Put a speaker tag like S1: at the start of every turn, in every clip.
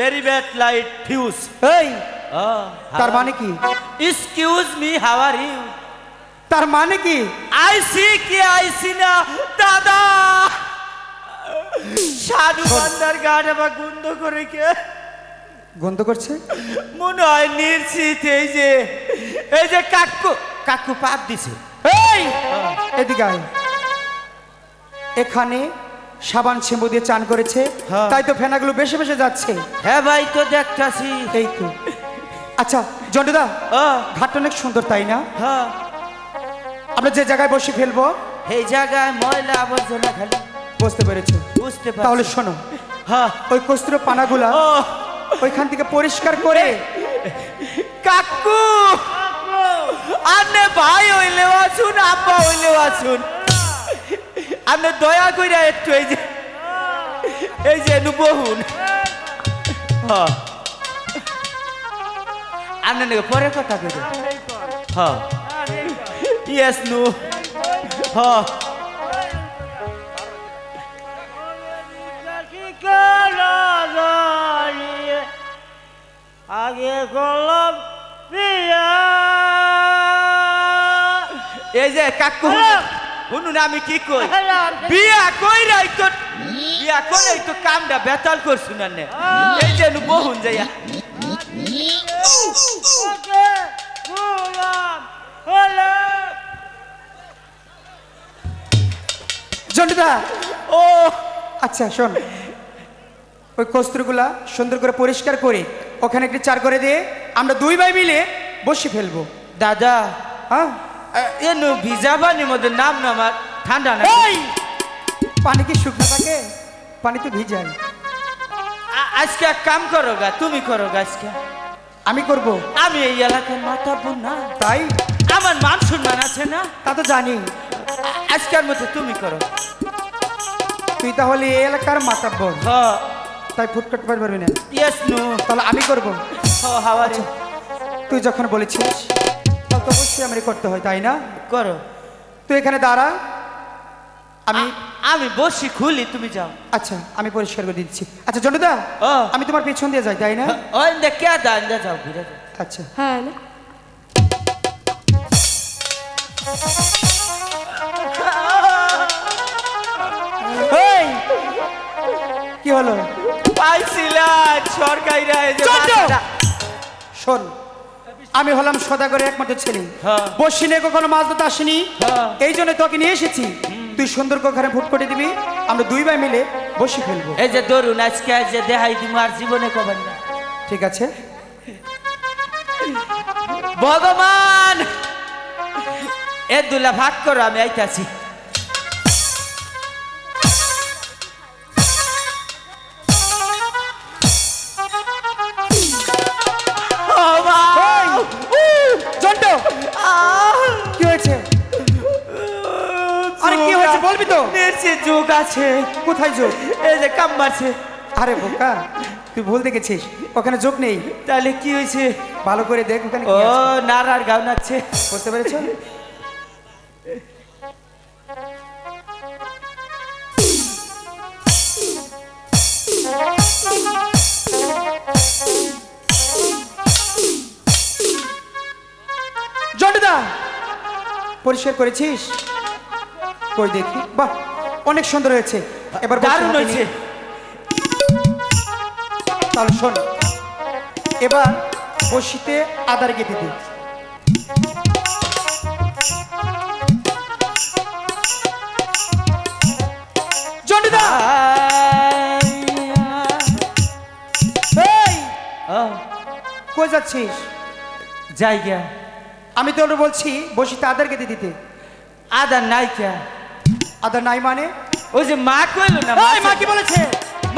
S1: very bad light fuse.
S2: এই তার মানে কি?
S1: Excuse me, how are you?
S2: তার মানে কি?
S1: I see কি I see না দাদা সাধু বান্দার গান আবার গুন্দ করে কে
S2: গন্ধ করছে?
S1: মনে হয় নির্চিত এই যে এই যে কাকু কাকু পাপ দিছে
S2: এই এদিকে এখানে সাবান শ্যাম্পু দিয়ে চান করেছে।
S1: হ্যাঁ।
S2: তাই তো ফেনাগুলো বেশি বেশি যাচ্ছে।
S1: হ্যাঁ ভাই তো দেখতাছি।
S2: এই তো। আচ্ছা জন্টুদা
S1: ও।
S2: ঘাটটা অনেক সুন্দর তাই না?
S1: হ্যাঁ।
S2: আমরা যে জায়গায় বসে ফেলব।
S1: এই জায়গায় ময়লা আবর্জনা খালি।
S2: বুঝতে পেরেছ?
S1: বুঝতে
S2: তাহলে শোনো
S1: হ্যাঁ।
S2: ওই কস্তুর পানাগুলা ওইখান থেকে পরিষ্কার করে
S1: কাকু! আনে ভাই হইলেও আসুন আব্বা হইলেও আসুন। আপনি দয়া কইরা একটু এই যে এই যে নু বহুন। হ্যাঁ আপনি নাকি পরে কথা কইরে হ্যাঁ ইয়েস নু। হ্যাঁ
S3: আগে
S1: এই যে কাকু। শুনুন আমি কি কই? বিয়া কইরাই তো বিয়া কইরাই তো কামটা বেতাল করছুন না। নে। এই যে নু বহুন যাইয়া।
S3: হলো।
S1: ও।
S2: আচ্ছা শোন। ওই কস্তুরগুলা সুন্দর করে পরিষ্কার করে। ওখানে একটি চার করে দিয়ে আমরা দুই ভাই মিলে বসে ফেলব।
S1: দাদা।
S2: হ্যাঁ?
S1: এ নু ভিজা পানির মধ্যে নাম না আমার ঠান্ডা না।
S2: পানি কি শুকনো থাকে? পানি তো ভিজাই।
S1: আজকে এক কাম করো গা তুমি করো গা আজকে।
S2: আমি করব।
S1: আমি এই এলাকার মাথা বোন না।
S2: তাই?
S1: আমার মান সম্মান আছে না?
S2: তা তো জানি।
S1: আজকের মতো তুমি করো।
S2: তুই তাহলে এই এলাকার মাথা
S1: হ।
S2: তাই ফুট করতে পারবি না।
S1: ইয়েস নু
S2: তাহলে আমি করব।
S1: হ হাওয়ারে
S2: তুই যখন বলেছিস তো অবশ্যই আমি করতে হয় তাই না?
S1: করো।
S2: তুই এখানে দাঁড়া। আমি
S1: আমি বসি খুলি তুমি যাও।
S2: আচ্ছা আমি পরিষ্কার করে দিচ্ছি। আচ্ছা জন্টুদা
S1: ও।
S2: আমি তোমার পেছন দিয়ে যাই তাই না?
S1: ওই দে কে দা দে যাও ঘুরে যাও।
S2: আচ্ছা।
S4: হ্যাঁ
S2: কি হলো? চন্দ্র!
S1: মাথাটা-
S2: শোন আমি হলাম সদাগরের একমাত্র ছেলে।
S1: বসি
S2: বসিনে কখনো মাছ ধরতে আসিনি?
S1: হ্যাঁ।
S2: এই জন্য তোকে নিয়ে এসেছি। তুই সুন্দর করে ভোট ফুট করে দিবি আমরা দুই ভাই মিলে বসে ফেলব।
S1: এই যে ধরুন আজকে আজ যে দেহাই দিব আর জীবনে কবেন না।
S2: ঠিক আছে?
S1: ভগবান! এ দুলা ভাগ করো আমি আইতাছি।
S2: বলবি তো?
S1: নিশ্চিত যুগ আছে।
S2: কোথায় যোগ?
S1: এই যে কাম মারছে
S2: আরে বোকা তুই ভুল দেখেছিস। ওখানে যোগ নেই।
S1: তাহলে কি হয়েছে?
S2: ভালো করে দেখ ওখানে
S1: ও
S2: আছে।
S1: নারার গাও নাচছে
S2: বুঝতে পেরেছ? পরিষ্কার করেছিস? কই দেখি? বাহ অনেক সুন্দর হয়েছে। এবার
S1: দারুণ হয়েছে।
S2: তাহলে শোন এবার বসিতে আদার গেঁথে দিই। কই যাচ্ছিস?
S1: জায়গা
S2: আমি তো ওটা বলছি বসিতে আদার গেঁথে দিতে।
S1: আদার নাইকা
S2: আদার নাই মানে?
S1: ওই যে মা কইল না
S2: মা কি বলেছে?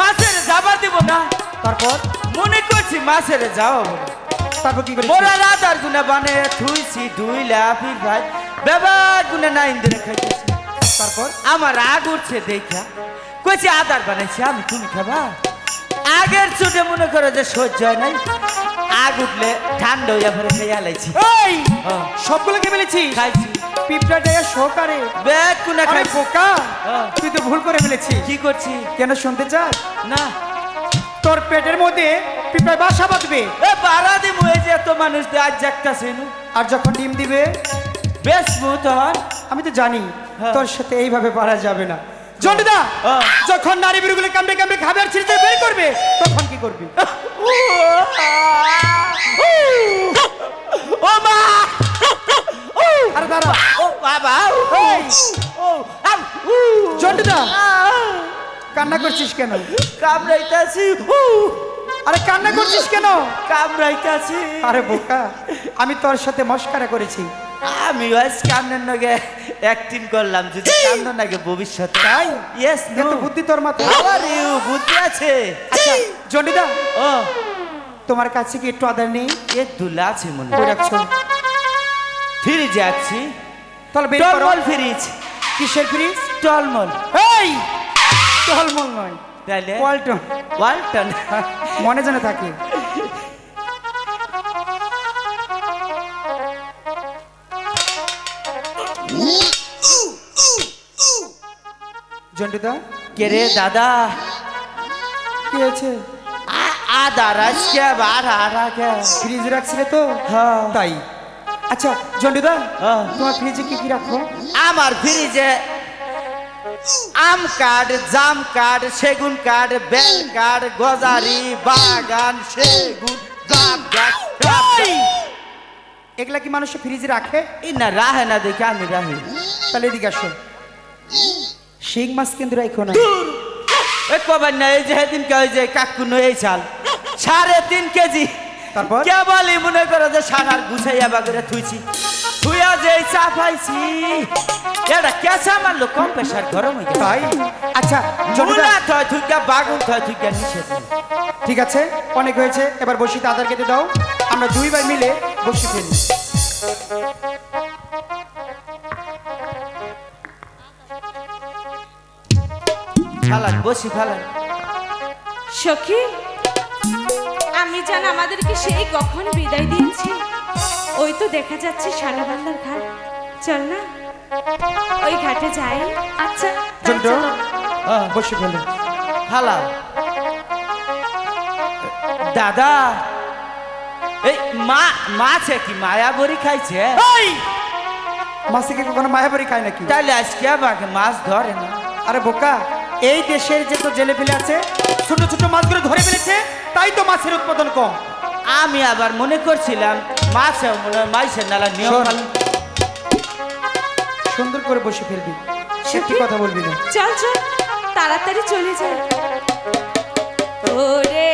S1: মাছের যাবার দিব না।
S2: তারপর?
S1: মনে করছি মাছের বলে
S2: তারপর কি করেছিস?
S1: মোরা রাতার গুনা বানে থুইছি ধুইলা ফির ভাই বেবার গুনা না ইন্দ্রে খাইতেছি।
S2: তারপর?
S1: আমার রাগ উঠছে দেখা। কইছি আদার বানাইছি আমি তুমি খাবা? আগের চোটে মনে করো যে সহ্য হয় নাই। আগ উঠলে ঠান্ডা হইয়া ভরে খাইয়া লাইছি। হ্যাঁ।
S2: সবগুলো কে ফেলেছিস?
S1: খাইছি।
S2: সহকারে।
S1: ব্যাগ কুনা হ্যাঁ।
S2: তুই তো ভুল করে ফেলেছিস।
S1: কি করছি?
S2: কেন শুনতে চাস?
S1: না।
S2: তোর পেটের মধ্যে পিঁপড়ায় বাসা বাঁধবে।
S1: এ বাড়া দিমু এই যে এত মানুষ দিয়ে আজ জাগতাছে
S2: আর যখন ডিম দিবে
S1: বেশ
S2: আমি তো জানি
S1: হ্যাঁ।
S2: তোর সাথে এইভাবে পারা যাবে না। জন্ডুদা
S1: হ্যাঁ।
S2: যখন নারী বিরুগুলো কামড়ে কামড়ে খাবে আর ছিঁড়ে ছিঁড়ে বের করবে তখন কি করবি?
S1: ও মা!
S2: আরে দাঁড়া।
S1: ও বাবা ও। উ।
S2: কান্না করছিস কেন?
S1: কামড়াইতাছি
S2: আরে কান্না করছিস কেন?
S1: কামড়াইতাছি।
S2: আরে বোকা আমি তোর সাথে মস্কারা করেছি।
S1: আমি আজ কামনের নগে অ্যাক্টিং করলাম যদি কামনের নাগে ভবিষ্যতে।
S2: তাই?
S1: ইয়েস নো
S2: বুদ্ধি তোর মাথায়?
S1: আর ইউ বুদ্ধি আছে।
S2: আচ্ছা জন্ডুদা
S1: ও।
S2: তোমার কাছে কি একটু আদার নেই?
S1: এ দুলা আছে মনে
S2: রাখছো।
S1: ফিরে যাচ্ছি
S2: তাহলে বের করো
S1: টলমল ফ্রিজ
S2: কিসের ফ্রিজ
S1: টলমল
S2: এই টলমল নয়
S1: তাইলে
S2: ওয়ালটন
S1: ওয়ালটন
S2: মনে যেন থাকে জন্টুদা
S1: কে রে দাদা
S2: কি হয়েছে
S1: আ- আদা রাজকে বার আরা কে
S2: ফ্রিজ রাখছিলে তো
S1: হ্যাঁ।
S2: তাই আচ্ছা জন্টুদা
S1: হ্যাঁ।
S2: তোমার ফ্রিজে কি কি রাখো?
S1: আমার ফ্রিজে আম কাঠ জাম কাঠ সেগুন কাঠ বেল কাঠ গজারি বাগান সেগুন জাম গাছ
S2: এগুলা কি মানুষ ফ্রিজে রাখে?
S1: ই না রাহে না দেখে আমি রাহি।
S2: তাহলে এদিকে আসো। শিং মাছ কিন্তু রাখো না
S1: এ কবার না এই যে সেদিন কে ওই যে এই চাল সাড়ে তিন কেজি।
S2: তারপর?
S1: কে বলি মনে করো যে গুছাইয়া বাগরে থুইছি। থুইয়া যে এই চা পাইছি এটা কেসা মারলো কম প্রেশার গরম হয়ে গেছে
S2: তাই? আচ্ছা
S1: থয় থুইকা বাগুন থয় থুইকা নিষেধ
S2: ঠিক আছে অনেক হয়েছে এবার বসি আদার কেটে দাও। আমরা দুই ভাই মিলে বসি ফেলি।
S1: ফালান বসি ফালান।
S4: সখী জান আমাদেরকে সেই কখন বিদায় দিয়েছি? ওই তো দেখা যাচ্ছে শালাবান্দার ঘাট। চল না ওই ঘাটে যাই। আচ্ছা
S2: বসি ফেলো
S1: ফালা দাদা। এই মা মাছে কি? মায়া বড়ি খাইছে
S2: কি কখনো মায়াবাড়ি খায় নাকি?
S1: তাহলে আজকে আমাকে মাছ ধরে না?
S2: আরে বোকা এই দেশের যে তো জেলে ফেলে আছে ছোট ছোট মাছগুলো ফেলেছে তাই তো মাছের উৎপাদন কম।
S1: আমি আবার মনে করছিলাম মাছ মনে হয় মাইসের নালা নিয়ম
S2: শোন।
S1: পালন-
S2: সুন্দর করে বসে ফেলবি। সত্যি
S4: কি
S2: কথা বলবি না।
S4: চল চল তাড়াতাড়ি চলে যায় ওরে